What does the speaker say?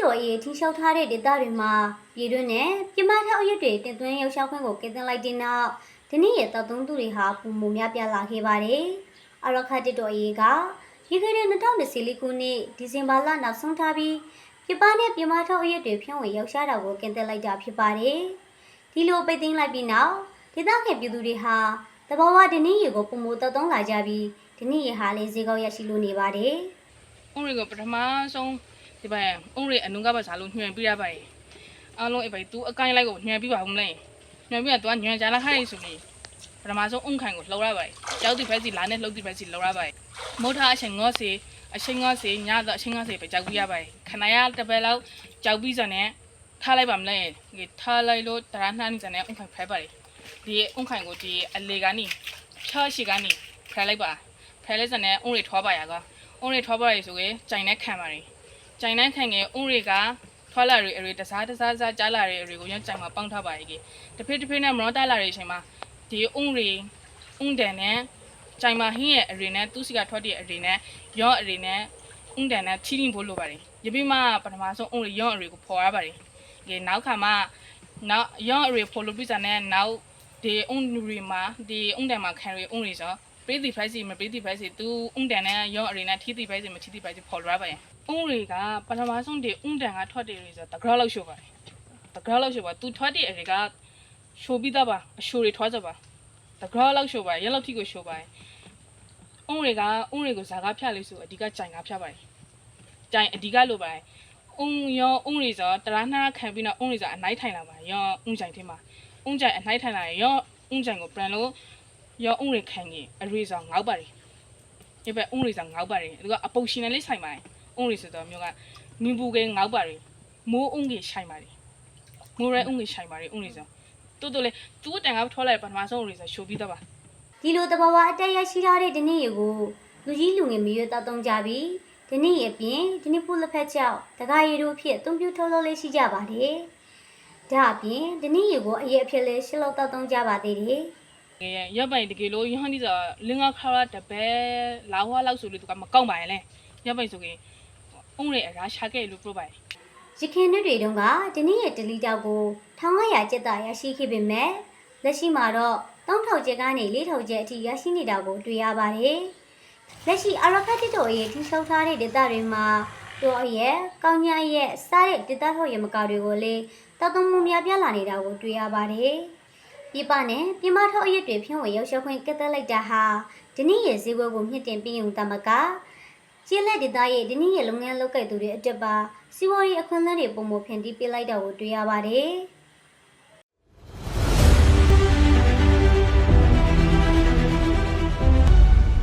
တော်အေးထိရှောက်ထားတဲ့ဒေသတွေမှာပြည်တွင်းနဲ့ပြမထောက်ရက်တွေတင်သွင်းရောက်ရှောက်ခွင့်ကိုကင်းသလိုက်တဲ့နောက်ဒီနေ့ရဲ့တောက်သုံးသူတွေဟာပုံမများပြားလာခဲ့ပါတယ်။အရခတ်တစ်တော်အေးကဒီကနေ့2024ခုနှစ်ဒီဇင်ဘာလနောက်ဆုံးထားပြီးပြပနဲ့ပြမထောက်ရက်တွေဖြန့်ဝေရောက်ရှားတာကိုကင်းသလိုက်တာဖြစ်ပါတယ်။ဒီလိုပိတ်သိမ်းလိုက်ပြီးနောက်ဒေသခံပြည်သူတွေဟာတဘောဝဒီနေ့ရေကိုပုံမတောက်သုံးလာကြပြီးဒီနေ့ရေဟာလေးဈေးကောက်ရရှိလို့နေပါတယ်။အုံးတွေကိုပထမဆုံး ဒီပိုင်းအုံးတွေအနုကပါစားလို့ညှွန်ပြရပါတယ်အားလုံးအပိုင်သူအကိုင်းလိုက်ကိုညှွန်ပြပါဦးမလဲညှွန်ပြတော့သူကညှွန်ကြလာခိုင်းဆိုပြီးပထမဆုံးအုံးခိုင်ကိုလှော်ရပါတယ်ကြောက်တိဖက်စီလာနဲ့လှုပ်တိဖက်စီလှော်ရပါတယ်မိုးထားအချိန်ငေါ့စီအချိန်ငေါ့စီညတော့အချိန်ငေါ့စီပဲကြောက်ပြရပါတယ်ခဏရတပယ်လောက်ကြောက်ပြီးစနဲ့ထားလိုက်ပါမလဲဒီထားလိုက်လို့တရာနှမ်းနေစနဲ့အုံးခိုင်ဖဲပါတယ်ဒီအုံးခိုင်ကိုဒီအလေကနေချားရှိကနေဖဲလိုက်ပါဖဲလိုက်စနဲ့အုံးတွေထွားပါရကောအုံးတွေထွားပါရဆိုရင်ကြိုင်နဲ့ခံပါတယ် ကြိုင်နှန်းခံငယ်ဥတွေကထွာလာရီအရီတစားတစားစားကြားလာရီအရီကိုရကြိုင်မှာပေါင်းထားပါရဲ့ကြီးတဖေးတဖေးနဲ့မရောတက်လာရီအချိန်မှာဒီဥရီဥဒန်နဲ့ကြိုင်မှာဟင်းရဲ့အရီနဲ့သူ့စီကထွက်တဲ့အရီနဲ့ရော့အရီနဲ့ဥဒန်နဲ့ချီရင်ဖို့လိုပါတယ်ရပြီးမှပထမဆုံးဥရီရော့အရီကိုဖော်ရပါတယ်ဒီနောက်ခါမှနောက်ရော့အရီဖော်လို့ပြီးစတဲ့နောက်ဒီဥရီမှာဒီဥဒန်မှာခံရီဥရီဆို ပေးတီဖိုက်စီမပေးတီဖိုက်စီသူဥဒန်နဲ့ရော့အရီနဲ့ထီတီဖိုက်စီမထီတီဖိုက်စီဖော်ရပါရဲ့အုံးတွေကပထမဆုံးဒီအုံးတန်ကထွက်တယ်လို့ဆိုတော့တဂရလောက်ရှို့ပါတယ်တဂရလောက်ရှို့ပါသူထွက်တဲ့အရေကရှိုးပြီးသားပါအရှိုးတွေထွက်ကြပါတဂရလောက်ရှို့ပါရက်လောက်ထိကိုရှိုးပါတယ်အုံးတွေကအုံးတွေကိုဇာကဖြတ်လေးဆိုအဓိကကြိုင်ကဖြတ်ပါတယ်ကြိုင်အဓိကလိုပါတယ်အုံးရောအုံးတွေဆိုတရာနှာခံပြီးတော့အုံးတွေဆိုအနိုင်ထိုင်လာပါရောအုံးကြိုင်ထဲမှာအုံးကြိုင်အနိုင်ထိုင်လာရင်ရောအုံးကြိုင်ကိုပြန်လို့ ရောအုံးတွေခံရင်အရေးဆိုငေါက်ပါတယ်ဒီဘက်အုံးတွေဆိုငေါက်ပါတယ်သူကအပုတ်ရှင်နဲ့လေးဆိုင်ပါတယ်အုံးရီဆိုတော့မျိုးကမင်းဘူးကငေါက်ပါရီမိုးအုံးကြီးရှိုင်ပါရီမိုးရဲအုံးကြီးရှိုင်ပါရီအုံးရီဆိုတိုးတိုးလေသူ့တန်ကထောလိုက်ပထမဆုံးအုံးရီဆိုရှိုးပြီးတော့ပါဒီလိုတဘာဝအတက်ရရှိထားတဲ့ဒီနေ့ရေကိုလူကြီးလူငယ်မျိုးတောက်သုံးကြပြီးဒီနေ့ရေပြင်ဒီနေ့ပူလက်ဖက်ချောက်တကားရီတို့ဖြစ်အသုံးပြုထုတ်လုပ်လေးရှိကြပါတယ်။ဒါအပြင်ဒီနေ့ရေကိုအရေးအဖြစ်လေးရှစ်လောက်တောက်သုံးကြပါသေးတယ် ငယ်ရပ်ပိုင်တကယ်လို့ယဟန်ဒီဆိုလင်းကခါရတပဲလာဟွာလောက်ဆိုလို့သူကမကောက်ပါရဲ့လေရပ်ပိုင်ဆိုရင်အုံးရီအရာရှာခဲ့လို့ပြပါရဲ့။ရခင်နှစ်တွေတုန်းကဒီနေ့ရေတလီတောက်ကို1500ကျပ်သားရရှိခဲ့ပေမဲ့လက်ရှိမှာတော့3000ကျပ်ကနေ4000ကျပ်အထိရရှိနေတာကိုတွေ့ရပါတယ်။လက်ရှိအရဖတ်တစ်တော်ရဲ့ထိရှောက်ထားတဲ့ဒေသတွေမှာတော်ရဲ့ကောင်းညာရဲ့စားတဲ့ဒေသထုတ်ရမကောက်တွေကိုလည်းတောက်သုံးမှုများပြလာနေတာကိုတွေ့ရပါတယ်။ ပြပနဲ့ပြမထောက်အရက်တွေဖြန့်ဝေရောက်ရှောက်ခွင့်ကက်သက်လိုက်တာဟာဒီနေ့ရဲ့ဈေးကွက်ကိုမြင့်တင်ပြီးုံတမကကျင်းလက်ဒေသရဲ့ဒီနေ့ရဲ့လုပ်ငန်းလုပ်ကိုင်သူတွေအတွက်ပါစီးပွားရေးအခွင့်အလမ်းတွေပုံမဖြန့်တီးပေးလိုက်တာကိုတွေ့ရပါတယ်။